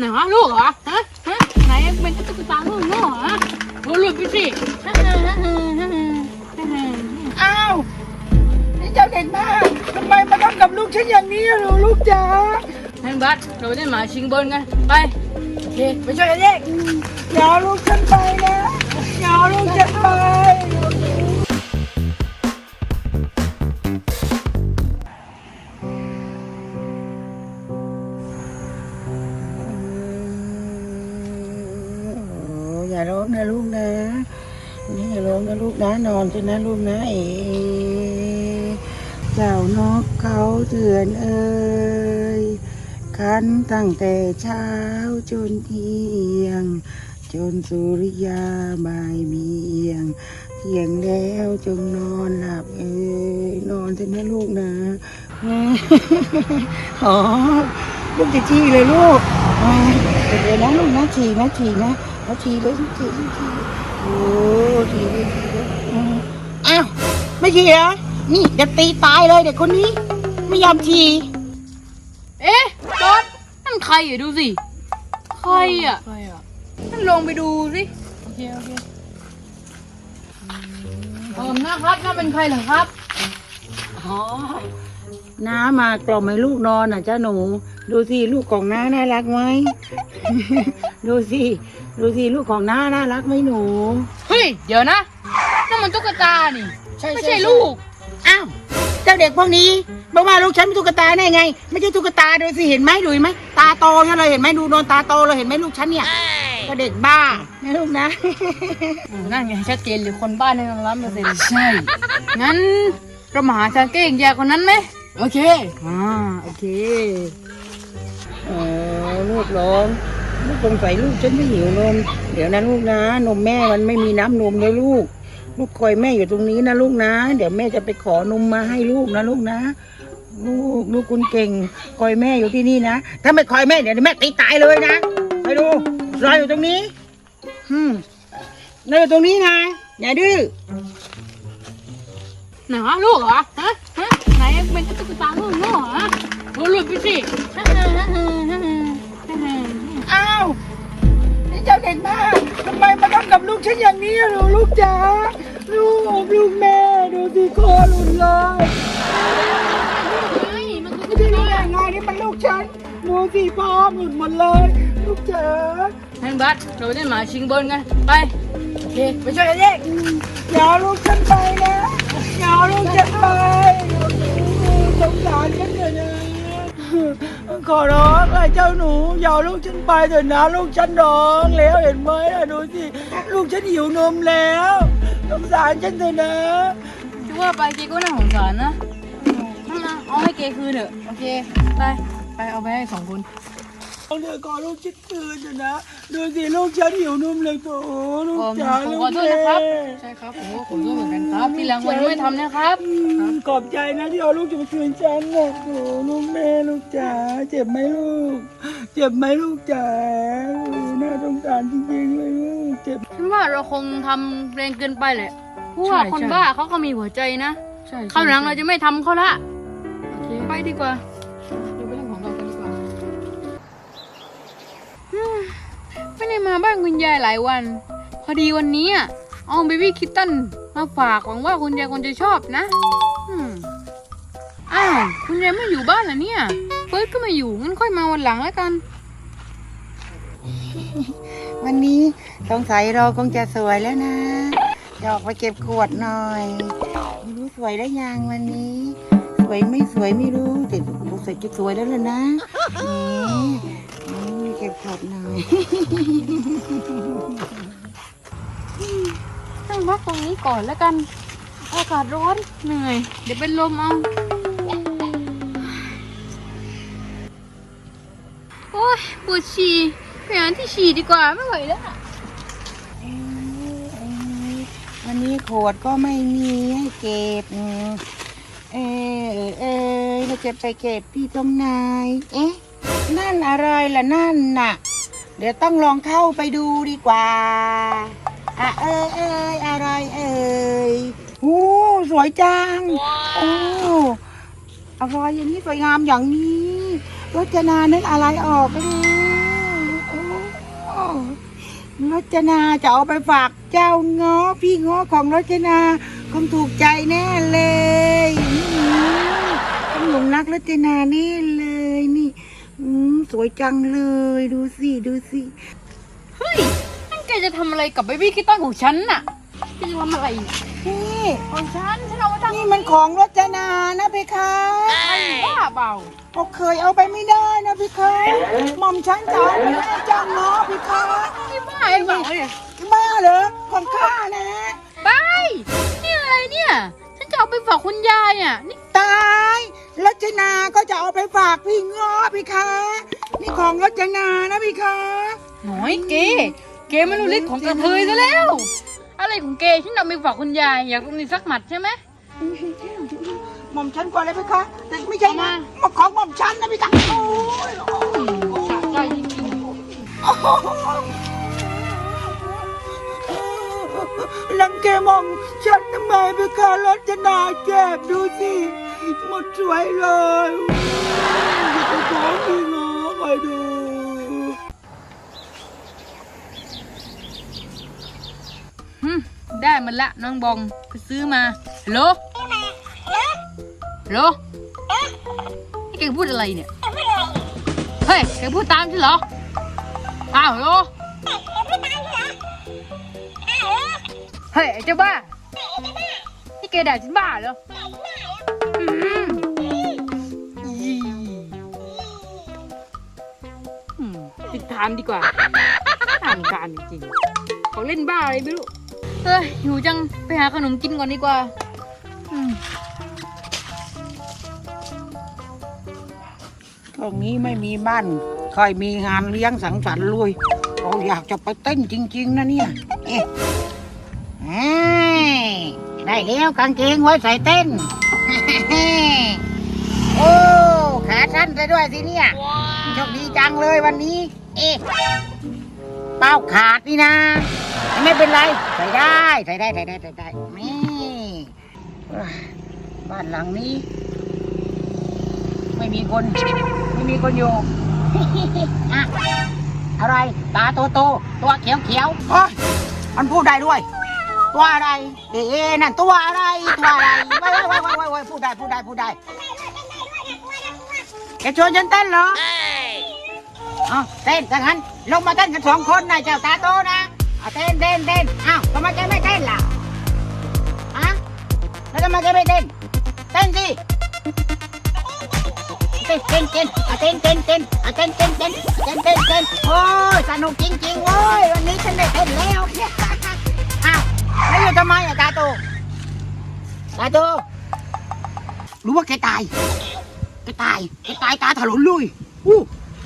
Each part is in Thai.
ไหนวะลูกเหรอฮะฮะไหนเป็นตุ๊กตาลูกโง่เหรอโอ้หลุดไปสิอ้าวนี่เจ้าเด็กมากทำไมมาทำกับลูกฉันอย่างนี้ล่ะลูกจ๋าแฮงบัสเราไปเล่นหมาชิงเบิร์นกันไปโอเคไปช่วยกันเด็กอย่าเอาลูกฉันไปนะอย่าเอาลูกฉันไป นะนะนอนเถอะนะลูกนะเอ๋เจ้านกเขาเถื่อนเอ่ยคันตั้งแต่เช้าจนเที่ยง จนสุริยาบ่ายเบียง เที่ยงแล้วจงนอนหลับเอ้ยนอนเถอะนะลูกนะอ๋อลูกจะชี้เลยลูกอ่าเดี๋ยวนะลูกนะฉี่นะฉี่นะเอาฉี่เลยฉี่ฉี่ฉี่โอ้ฉี่เลย ฉี่เหรอนี่จะตีตายเลยเด็กคนนี้ ไม่ยอมฉี่เอ๊ะจอดนั่นใครอะดูสิ ใครอะใครอะนั่นลงไปดูสิ โอเค โอเคเออนะครับนั่นเป็นใครเหรอครับ อ๋อ น้ามากล่อมให้ลูกนอนอะจ้าหนู ดูสิลูกของน้าน่ารักไหม ดูสิดูสิลูกของน้าน่ารักไหมหนู เฮ้ย เดี๋ยวนะนั่นมันตุ๊กตานี่ ไม่ใช่ลูก อ้าวเจ้าเด็กพวกนี้บอกว่าลูกฉันเป็นตุ๊กตาได้ไง ไม่ใช่ตุ๊กตาดูสิเห็นไหมดูเห็นไหมตาโตเนี่ยเลยเห็นไหมดูโดนตาโตเลยเห็นไหมลูกฉันเนี่ยก็เด็กบ้านะลูกนะอืมนั่นไงชัดเจนหรือคนบ้านในร้านเปอร์เซ็นต์ใช่ งั้นเรามาหาชางเก้งแยกคนนั้นไหมโอเคอ่าโอเคเออลูกร้องลูกสงสัยลูกฉันไม่หิวนม เดี๋ยวนะลูกนะ นมแม่มันไม่มีน้ำนมเลยลูก ลูกคอยแม่อยู่ตรงนี้นะลูกนะ เดี๋ยวแม่จะไปขอนมมาให้ลูกนะลูกนะ ลูกลูกคุณเก่งคอยแม่อยู่ที่นี่นะ ถ้าไม่คอยแม่เดี๋ยวแม่ตีตายเลยนะไปดูรออยู่ตรงนี้อืมรออยู่ตรงนี้นะอย่าดื้อไหนวะลูกเหรอฮะฮะไหนเป็นตุ๊กตาลูกโง่เหรอโอ้หลุดไปสิอ้าวนี่เจ้าเด็กมากทำไมมาทำกับลูกฉันอย่างนี้ล่ะลูกจ๋า ลูกลูกแม่ดูสิคอหลุดเลยไม่มันคือไม่ใช่ลูกแม่ไงนี่มันลูกฉันดูสิพ่อหลุดหมดเลย ลูกจ๋าแฮงบัสเราไปเล่นหมาชิงเบิร์นกันไปโอเคไปช่วยกันเด็กอย่าเอาลูกฉันไปนะอย่าเอาลูกฉันไปสงสารฉันเลยนะ ขอร้องไอ้เจ้าหนูอย่าเอาลูกฉันไปเถอะนะลูกฉันร้องแล้วเห็นไหมอะดูสิลูกฉันหิวนมแล้วสงสารฉันเถอะนะคิดว่าไปเกก็น่าสงสารนะเอาให้เกคืนเถอะ โอเค ไป ไปเอาไปให้สองคน เดี๋ยวก่อนลูกฉันคืนเถอะนะ ดูสิลูกฉันหิวนมเลยโถลูกผมจ๋าผมลูขกอโทษนะครับแม่ใช่ครับผมก็ขอโทษเหมือนกันครับ ที่หลังวันไม่ทำนะครับอืมขอบใจนะที่เอาลูกจะมาคืนฉันนะโอ้ลูกแม่ลูกจ๋าเจ็บไหมลูก เจ็บไหมลูกจ๋าโอ้น่าสงสารจริงๆเลยลูกเจ็บฉันว่าเราคงทำแรงเกินไปแหละเพราะว่าใช่คนใช่บ้าเขาก็มีหัวใจนะใช่คราวหลังเราจะไม่ทำเขาละโอเคไปดีกว่าเรา ไม่ได้มาบ้านคุณยายหลายวัน พอดีวันนี้อะเอาเบบี้คิตตันมาฝากหวังว่าคุณยายคงจะชอบนะอืมอ้าวคุณยายไม่อยู่บ้านเหรอเนี่ยเฟิร์สก็ไม่อยู่งั้นค่อยมาวันหลังแล้วกัน วันนี้สงสัยเราคงจะสวยแล้วนะจะออกไปเก็บขวดหน่อยไม่รู้สวยได้ยังวันนี้ สวยไม่สวยไม่รู้แต่สงสัยจะสวยแล้วล่ะนะ บขวดน่อยนั่งพักตรงนี้ก่อนแล้วกัน อากาศร้อนเหนื่อย เดี๋ยวเป็นลมเอาโอ้ยปวดฉี่ไปหาที่ฉี่ดีกว่าไม่ไหวแล้วอันนี้ขวดก็ไม่มีให้เก็บ เออเออเราจะไปเก็บที่ตรงไหนเอ๊ะ นั่นอะไรล่ะนั่นน่ะ เดี๋ยวต้องลองเข้าไปดูดีกว่าอะเออเอยอะไรเอยโอ้สวยจังโอ้อะไรอย่างนี้สวยงามอย่างนี้รจนานึกอะไรออกก็ดูจนาจะเอาไปฝากเจ้าง้อพี่ง้อของรจนาคงถูกใจแน่เลยอืมต้องหลงรักรจนาแน่เลยนี่อืม สวยจังเลย ดูสิดูสิเฮ้ยนั่นแกจะทำอะไรกับเบบี้คิตตันของฉันน่ะแกจะทำอะไรนี่ของฉันฉันเอาไว้ทำนี่มันของรจนานะเพคะบ้าเปล่าเราเคยเอาไปไม่ได้นะเพคะหม่อมฉันจะเอาไปให้เจ้าง้อเพคะนี่บ้าเองเปล่าเนี่ยบ้าเหรอของข้านะไปนี่อะไรเนี่ย ฉันจะเอาไปฝากคุณยายอะนี่ตาย รจนาก็จะเอาไปฝากพี่ง้อเพคะนี่ของรจนานะเพคะหน่อยเกเกไม่รู้ฤทธิ์ของกระเทยซะแล้ว อะไรของเกฉันเอาไปฝากคุณยายอยากมีสักหมัดใช่ไหมหม่อมฉันก่อนเลยเพคะแต่ไม่ใช่นะมาของหม่อมฉันนะเพคะโอ้ยสะใจจริงลังแกหม่อมฉันทำไมเพคะรจนาเจ็บดูสิ หมดสวยเลยอย่าไปของพี่ง้อไปดูฮึได้มันละน้องบองไปซื้อมาฮัลโหลฮัลโหลนี่แกพูดอะไรเนี่ย เฮ้ยแกพูดตามฉันเหรอ อ้าวฮัลโหลเฮ้ยไอ้เจ้าบ้านี่แกด่าฉันบ้าเหรอานดีกว่าทานการจริงๆเขาเล่นบ้าอะไรไม่รู้เฮ้ยหิวจังไปหาขนมกินก่อนดีกว่าอืมตรงนี้ไม่มีบ้านใครมีงานเลี้ยงสังสรรค์ลุยเราอยากจะไปเต้นจริง ๆ นะเนี่ยเอ๊ะเอ้ยได้แล้วกางเกงไว้ใส่เต้น โอ้ขาสั้นซะด้วยสิเนี่ยโชคดีจังเลยวันนี้ เอ๊ะเป้าขาดนี่นะ ไม่เป็นไรใส่ได้ใส่ได้ใส่ได้ใส่ได้นี่บ้านหลังนี้ ไม่มีคน ไม่มีคนอยู่อะอะไร ตาโตโตตัวเขียวเขียวๆโอ้ยมันพูดได้ด้วย ตัวอะไร เอ๊ะนั่นตัวอะไร ตัวอะไรไว้ไว้ไว้ไว้ไว้ไว้พูดได้พูดได้พูดได้แกชวนฉันเต้นเหรอ อ๋อเต้นถ้างั้น ลงมาเต้นกันสองคนนายเจ้าตาโตนะเอาเต้นเต้นเต้นอ้าวทำไมแกไม่เต้นล่ะอะแล้วทำไมแกไม่เต้น เต้นสิเต้นเต้นเต้นอะเต้นเต้นเต้นอะเต้นเต้นเต้นเต้นเต้นเต้นโอ้ยสนุกจริงๆเว้ยวันนี้ฉันได้เต้นแล้วเนี่ยอ้าวแล้วอยู่ทำไมอะตาโตตาโตรู้ว่าแกตายแกตายแกตายตาถลนเลยอู้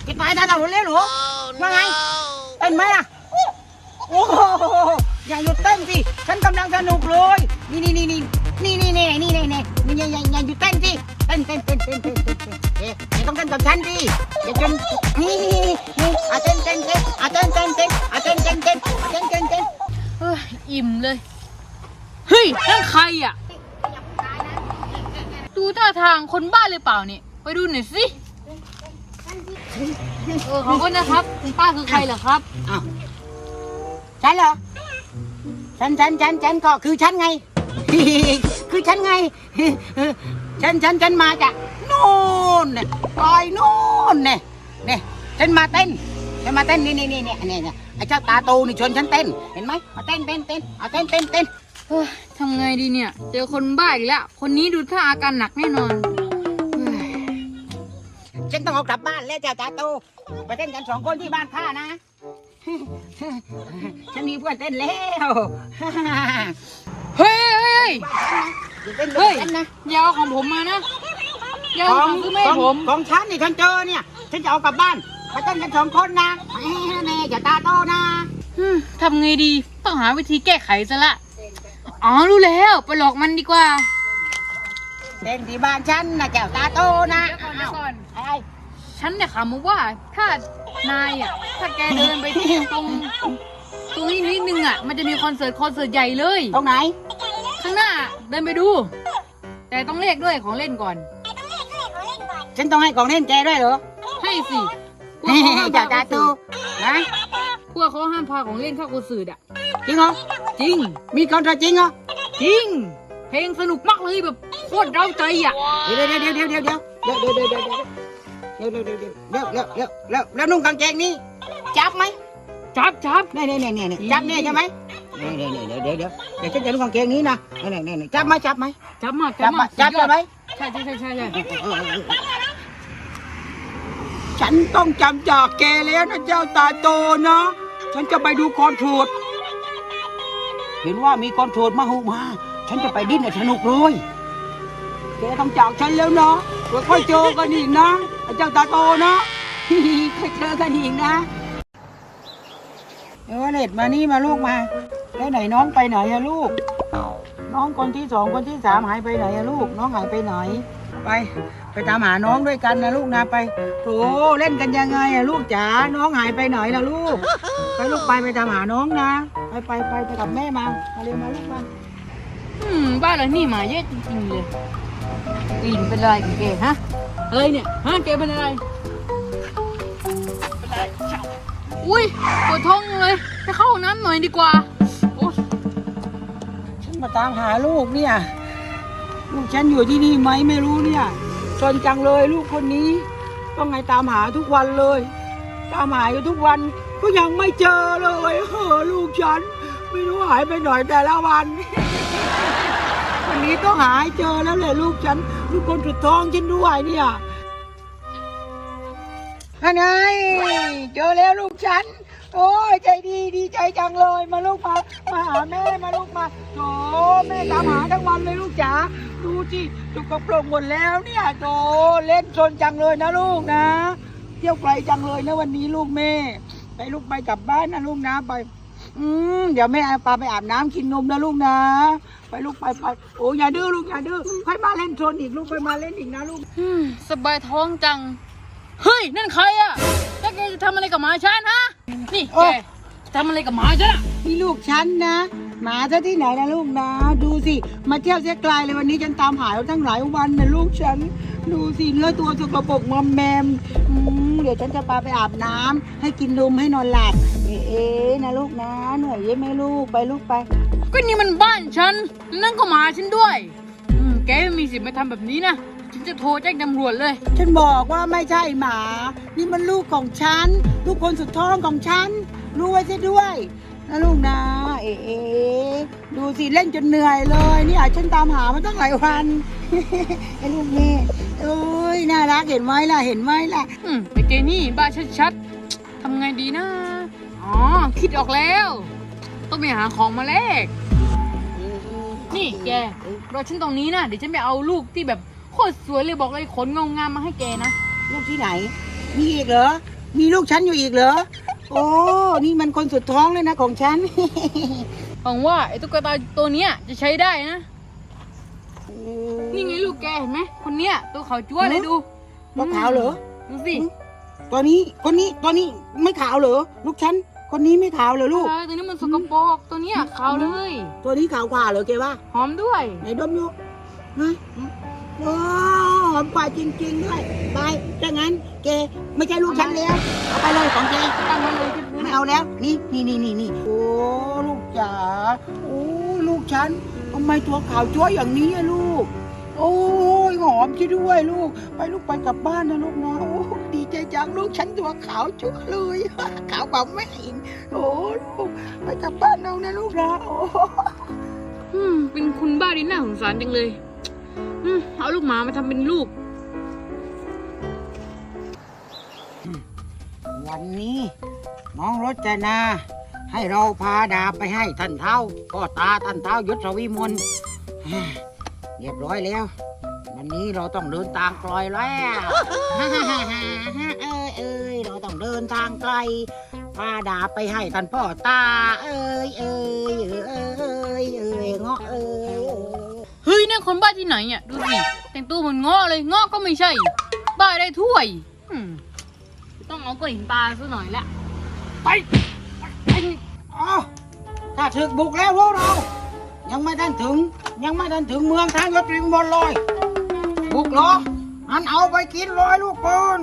แกตายตาถลนเลยเหรอว่าไงเต้นไหมล่ะโอ้โหอย่าหยุดเต้นสิฉันกำลังสนุกเลยนี่นี่นี่นี่นี่นี่นี่นี่นี่นี่นี่อย่าอย่าอย่าหยุดเต้นสิเต้นเต้นเต้นเต้นเต้นเต้นเต้นเอ๊ะอย่าต้องเต้นกับฉันดิอย่าจนนี่นี่อะเต้นเต้นเต้นอะเต้นเต้นเต้นอะเต้นเต้นเต้นอะเต้นเต้นเต้นเฮ้ยอิ่มเลยเฮ้ยนั่นใครอะดูท่าทางคนบ้าเลยเปล่าเนี่ยไปดูหน่อยสิ เออขอบคุณนะครับ คุณป้าคือใครเหรอครับ อ้าวฉันเหรอฉันฉันฉันฉันก็คือฉันไง คือฉันไง ฉันฉันฉันมาจากโน่นเนี่ยปลอยโน่นเนี่ยเนี่ยฉันมาเต้นฉันมาเต้นนี่นี่นี่นี่นี่นี่ไอ้เจ้าตาโตนี่ชวนฉันเต้นเห็นไหมมาเต้นเต้นเต้นเอาเต้นเต้นเต้นเฮ้ยทำไงดีเนี่ย เจอคนบ้าอีกแล้ว คนนี้ดูท่าอาการหนักแน่นอนเฮ้ย ฉันต้องเอากลับบ้านแล้วเจ้าตาโตไปเต้นกันสองคนที่บ้านข้านะ ฉันมีเพื่อนเต้นแล้วเฮ้ยเฮ้ยอย่าเต้นด้เฮ้วยยกันนะอยาวของผมมานะอยาวขขอองงคือแม่ของผมของฉันนี่ฉันเจอเนี่ย ฉันจะเอากลับบ้านไปเต้นกันสองคนนะแหม่แน่เจ้าตาโตนะอืมทำไงดีต้องหาวิธีแก้ไขซะละ อ๋อรู้แล้ว ไปหลอกมันดีกว่า เต้นที่บ้านฉันนะเจ้าตาโตนะเดี๋ยวก่อนเดี๋ยวก่อนอ้าวอะไรฉันเนี่ยถามมว่าถ้านายอะถ้าแกเดินไปที่ตรงตรงนี้นิดนึงอะมันจะมีคอนเสิร์ตคอนเสิร์ตใหญ่เลย ตรงไหน ข้างหน้าเดินไปดู แต่ต้องเรียกด้วยของเล่นก่อน ฉันต้องให้ของเล่นแกด้วยเหรอให้สิเฮ้เจ้าตาโตนะพวกเขาห้ามพาของเล่นเข้าคอนเสิร์ตอะ จริงเหรอจริง มีคอนเสิร์ตจริงเหรอจริง เพลงสนุกมากเลยแบบ โคตรเร้าใจอะเดี๋ยวเดี๋ยวเดี๋ยวเดี๋ยวเดี๋ยวเดี๋ยวเดี๋ยวเดี๋ยวเดี๋ยวเดี๋ยวเดี๋ยวเดี๋ยวเดี๋ยวเดี๋ยวเดี๋ยวแล้วนุ่งกางเกงนี้จับไหมจับจับเนี่ยเนี่ยเนี่ยเนี่ยจับเนี่ยใช่ไหมเนี่ยเนี่ยเนี่ยเดี๋ยวเดี๋ยวเดี๋ยวเดี๋ยวฉันจะนุ่งกางเกงนี้นะเนี่ยเนี่ยเนี่ยจับไหมจับไหมจับมาจับไหมจับสุดยอใช่ไหมใช่ใช่ใช่ใช่ใช่ฉันต้องจำจากแกแล้วนะเจ้าตาโตนะฉันจะไปดูคอนเสิร์ตเห็นว่ามีคอนเสิร์ตมาหูมา ฉันจะไปดิ้นให้สนุกเลย แกต้องจากฉันแล้วเนาะเดี๋ยวค่อยเจอกันอีกนะไอ้เจ้าตาโตนะค่อยเจอกันอีกนะเอวเลดมานี่มาลูกมา แล้วไหนน้องไปไหนอะลูก น้องคนที่สองคนที่สามหายไปไหนอะลูก น้องหายไปไหน ไป ไปตามหาน้องด้วยกันนะลูกนะไปโถเล่นกันยังไงอะลูกจ๋าน้องหายไปไหนล่ะลูก ไปลูกไปไปตามหาน้องนะไปไปไปไปกับแม่มามาเร็วมาลูกมาอืมบ้านเรานี่หมาเยอะจริงๆเลย กลิ่นเป็นอะไรของแกฮะอะไรเนี่ยฮะแกเป็นอะไรเป็นอะไรอุ้ยปวดท้องเลยไปเข้าห้องน้ำหน่อยดีกว่าโอ๊ยฉันมาตามหาลูกเนี่ยลูกฉันอยู่ที่นี่ไหมไม่รู้เนี่ยสนจังเลยลูกคนนี้ ต้องไงตามหาทุกวันเลย ตามหาอยู่ทุกวันก็ยังไม่เจอเลยเออลูกฉัน ไม่รู้หายไปไหนแต่ละวัน นี้ต้องหาให้เจอแล้วแหละลูกฉัน ลูกคนสุดท้องฉันด้วยเนี่ยฮันไงเจอแล้วลูกฉัน โอ้ยใจดีดีใจจังเลย มาลูกมามาหาแม่มาลูกมาโถแม่ตามหาทั้งวันเลยลูกจ๋าดูสิจุกกระโปรงหมดแล้วเนี่ยโถเล่นชนจังเลยนะลูกนะ เที่ยวไกลจังเลยนะวันนี้ลูกแม่ ไปลูกไปกลับบ้านนะลูกนะไป อืมเดี๋ยวแม่เอาปลาไปอาบน้ำกินนมนะลูกนะ ไปลูกไปไปโอ้ยอย่าดื้อลูกอย่าดื้อค่อยมาเล่นโซนอีกลูกค่อยมาเล่นอีกนะลูกอืมสบายท้องจัง เฮ้ย นั่นใครอะแล้วแกจะทำอะไรกับหมาฉันฮะ นี่โอ้แกจะทำอะไรกับหมาฉันอะนี่ลูกฉันนะ หมาซะที่ไหนนะลูกนะ ดูสิ มาเที่ยวเสียไกลเลยวันนี้ฉันตามหาตั้งหลายวันนะลูกฉัน ดูสิเนื้อตัวสกปรกมอมแมมอืมเดี๋ยวฉันจะพาไปอาบน้ำให้กินนมให้นอนหลับเอ๊ะเอ๊ะนะลูกนะ เหนื่อยเยอะไหมลูกไปลูกไป ก็นี่มันบ้านฉันแล้วนั่นก็หมาฉันด้วยอืมแกไม่มีสิทธิ์มาทำแบบนี้นะ ฉันจะโทรแจ้งตำรวจเลย ฉันบอกว่าไม่ใช่หมา นี่มันลูกของฉัน ลูกคนสุดท้องของฉัน รู้ไว้ซะด้วย นะลูกนะ เอ๋ดูสิเล่นจนเหนื่อยเลยเนี่ยฉันตามหามาตั้งหลายวันไอ้ลูกนี่โอ้ยน่ารักเห็นไหมล่ะเห็นไหมล่ะอืมไอ้เจนี่บ้าชัดๆทำไงดีนะอ๋อคิดออกแล้ว ต้องไปหาของมาแลกนี่แกรอฉันตรงนี้นะเดี๋ยวฉันไปเอาลูกที่แบบโคตรสวยเลยบอกเลยขนงงามมาให้แกนะลูกที่ไหน มีอีกเหรอมีลูกฉันอยู่อีกเหรอ โอ้ นี่มันคนสุดท้องเลยนะของฉัน หวังว่าไอ้ตุ๊กตาตัวเนี้ยจะใช้ได้นะ นี่ไงลูกแกเห็นไหมคนเนี้ยตัวขาวจั๊วเลยดูตัวขาวเหรอ ดูสิตัวนี้คนนี้ตัวนี้ไม่ขาวเหรอลูกฉันคนนี้ไม่ขาวเหรอลูกใช่ตัวนี้มันสกปรกตัวเนี้ยขาวเลย ตัวนี้ขาวกว่าเหรอเกว่าหอมด้วยไหนดมดูนะโอ้ห อมกว่าจริงๆด้วยไปถ้างั้นแกไม่ใช่ลูกฉันแล้วเอาไปเลยของแกตั้งไว้เลยไม่เอาแล้ว นี่นี่นี่นี่นี่โอ้ลูกจ๋าโอ้ลูกฉันทำไมตัวขาวจ้วยอย่างนี้อะลูก โอ้ยหอมช่ด้วยลูก ไปลูกไปกลับบ้านนะลูกนะโอ้ดีใจจังลูกฉันตัวขาวจ้วเลยขาวกว่าแม่อีกโอ้ลูกไปกลับบ้านเรานะลูกนะโอ้เป็นคุณบ้าดีน่าสงสารจังเลย อืมเอาลูกหมามาทำเป็นลูก วันนี้น้องรจนา ให้เราพาดาบไปให้ท่านเท้าพ่อตาท่านเท้ายศวิมลเฮ้ยเรียบร้อยแล้ว วันนี้เราต้องเดินทางไกลแล้วเอ้ยเอ้ยเราต้องเดินทางไกล พาดาบไปให้ท่านพ่อตา เอ้ยเอ้ยเอ้ยเอ้ยเอ้ยเงาะเอ้ย เฮ้ยนั่นคนบ้าที่ไหนอะดูสิแต่งตัวเหมือนง้อเลยง้อก็ไม่ใช่ บ้าได้ถ้วยอืมต้องเอาก้อนหินปลาซะหน่อยละไปไปอ๋อถ้าถึกบุกแล้วพวกเรา ยังไม่ทันถึง ยังไม่ทันถึงเมืองทางยศวิมลเลยบุกเหรออันเอาไปกินเลยลูกปืน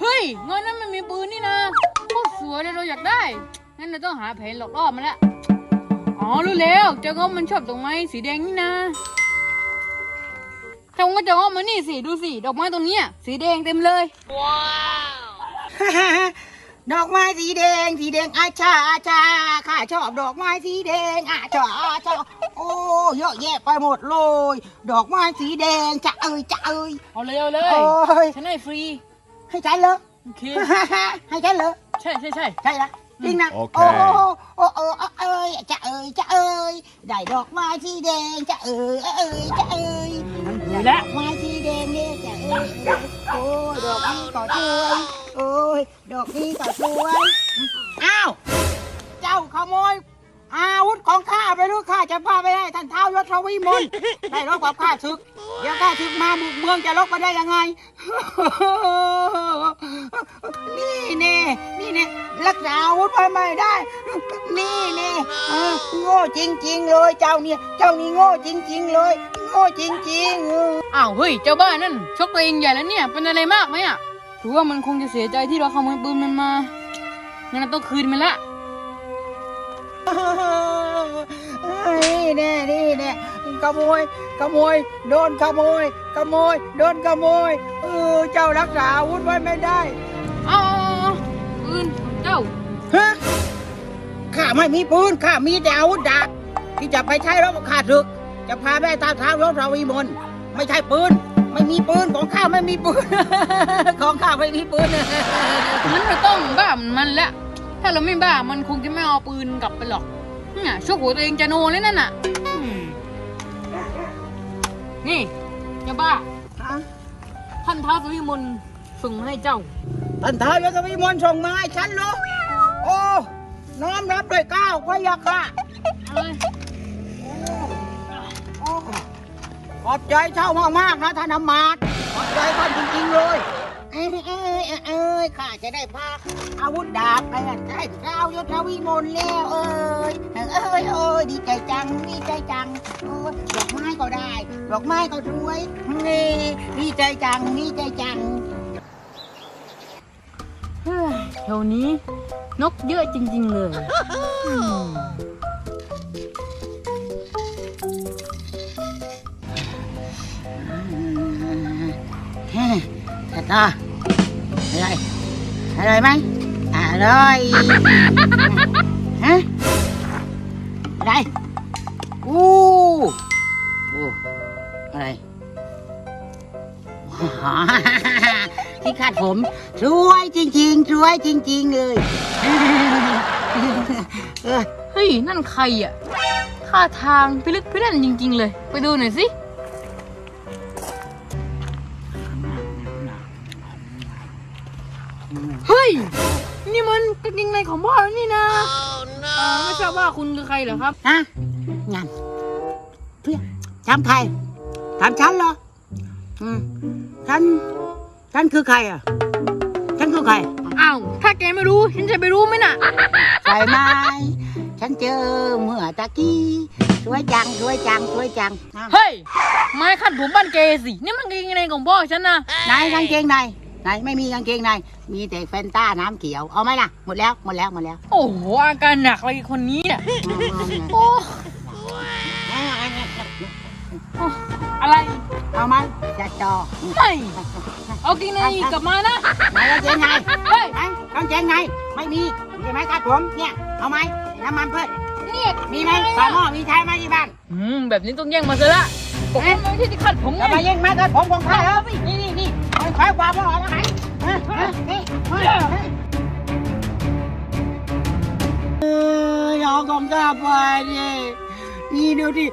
เฮ้ยเงินนั้นมันมีปืนนี่นะโคตรวยเลยเราอยากได้งั้นเราต้องหาแผนหลอกล่อมันละอ๋อ รู้แล้วเจ้าก็มันชอบดอกไม้สีแดงนี่นะเจ้าก็จะเอามานี่สิดูสิดอกไม้ตรงเนี้ยสีแดงเต็มเลยดอกไม้สีแดง สีแดงอาชาอาชาข้าชอบดอกไม้สีแดงอาชาอาชาโอ้เยอะแยะไปหมดเลย ดอกไม้สีแดงจะเอ่ยจะเอ่ยเอาเลยเอาเลโอ้ยยฉันให้ฟรี ให้ฉันเหรอโอเค ให้ฉันเหรอใช่ใช่ใช่ ใช่ละ จริงนะโอเค โอ้โอ้โอ้เอ้ยจะเอ่ยจะเอ่ยได้ดอกไม้สีแดงจะเอ่ยเอ่ยจะเอ่ยดูแลวดอกไม้สีแดงเนี่ยจะเอ่ยโอ้ยดอกนี้ก็สวยโอ้ยดอกนี้ก็สวยอ้าวเจ้าขโมย อาวุธของข้าไปลูกข้าจะพาไปให้ท่านเท้ายศวิมลได้รบกับข้าศึกเดี๋ยวข้าศึกมาบุกเมืองจะลบมาได้ยังไง นี่แน่นี่แน่รักษาอาวุธไว้ไม่ได้ นี่แน่เออโง่จริง ๆ เลย เจ้าเนี่ย เจ้านี่โง่จริง ๆ เลย โง่จริงๆเอออ้าวเฮ้ยเจ้าบ้านนั่นชกตัวเองใหญ่แล้วเนี่ยเป็นอะไรมากไหมอะถือว่ามันคงจะเสียใจที่เราขโมยปืนมันมางั้นเราต้องคืนมันละนี่แน่นี่แน่ขโมยขโมยโดนขโมยขโมยโดนขโมยเอ อเจ้ารักษาอาวุธไว้ไม่ได้เอาเอาเอาปืนเจ้าฮะข้าไม่มีปืนข้ามีแต่อาวุธดาบที่จะไปใช้รบกับข้าศึก จะพาแม่ตาเท้ารบราวีมนไม่ใช่ปืน ไม่มีปืนของข้าไม่มีปืน ของข้าไม่มีปืนงั้นเราต้องบ้ามันมันละถ้าเราไม่บ้ามันคงจะไม่เอาปืนกลับไปหรอกเนี่ยชกหัวตัวเองจะโนเลยนั่นน่ะอืมนี่เจ้าบ้า ท่านท้าวสุวิมลส่งมาให้เจ้า ท่านท้าวยศวิมลส่งมาให้ฉันเหรอโอ้น้อมรับด้วยเกล้าวพระยาค่ะเอาเลยโอ้ขอบใจเจ้ามากๆนะท่านอำมาตย์ขอบใจท่านจริงๆเลย เอ้ยเอ้ยเอ้ยเอ้ยข้าจะได้พาอาวุธดาบไปให้เท้าวยศวิมลแล้วเอ้ยเอ้ยเอ้ยเอ้ยดีใจจังดีใจจังโอ้ยดอกไม้ก็ได้ดอกไม้ก็สวยนี่ดีใจจังดีใจจังเฮ้ยแถวนี้นกเยอะจริง ๆ เลยอื อร่อยไหมอร่อยฮะอะไรอู้อู้อะไรอ๋อที่คาดผมสวยจริงๆสวยจริง ๆ เลยเออเฮ้ย นั่นใครอะท่าทางพิลึกพิลั่นจริง ๆ เลย ไปดูหน่อยสิ เฮ้ย นี่มันกางเกงในของพ่อแล้วนี่นะเอ่อไม่ทราบว่าคุณคือใครเหรอครับฮะงานเพื่อนถามใครถามฉันเหรออืมฉัน ฉันคือใครอะ ฉันคือใคร อ้าว ถ้าแกไม่รู้ ฉันจะไปรู้ไหมน่ะ ใช่ไหมฉันเจอเมื่อตะกี้สวยจังสวยจังสวยจังอะเฮ้ย ไม้ขัดผมบ้านเกสิ นี่มันกางเกงในของพ่อฉันนะ ไหนกางเกงใน ไหนไม่มีกางเกงใน มีแต่แฟนต้าน้ำเขียว เอาไหมล่ะ หมดแล้ว หมดแล้ว หมดแล้วโอ้โหอาการหนักเลยคนนี้เนี่ยโอ้อะไร เอาไหมจะจอเฮ้ยเอากางเกงในกลับมานะไหนกางเกงในเฮ้ยไหนกางเกงในไม่มีมีไหมครับผมเนี่ย เอาไหมน้ำมันพืชเนี่ยมีไหมฝาหม้อมีใช้ไหมที่บ้านอืมแบบนี้ต้องแย่งมาซะละผมไม่ที่จะขัดผมไงทำไมยังไม่ก็ผมของข้าแล้วนี่ นี่นี่เอาขายความว่าอไรฮะฮะนี่เออเอาของข้าไปดินี่ดูดิ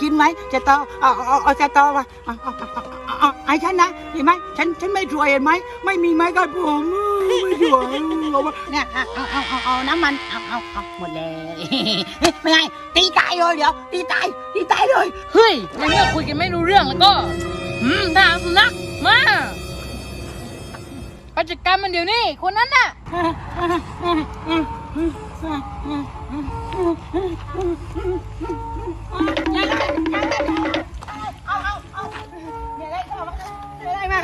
กินไหมจะต่อเอาเอาเอาจะต่อมาเอาเอาเอาไอ้ฉันนะเห็นไหมฉันฉันไม่สวยเห็นไหมไม่มีไม้กัดผมไม่สวยเอาเนี่ยเอาเอาเอาเอาน้ำมันเอาเอาเอาหมดเลยไม่ไงตีตายเลยเดี๋ยวตีตายตีตายเลยเฮ้ยในเมื่อคุยกันไม่รู้เรื่องแล้วก็อืมทหาสุนัข มาปจัดการมันเดี๋ยวนี้คนนั้นน่ะเอาเอาไล่เขาอย่าไล่มา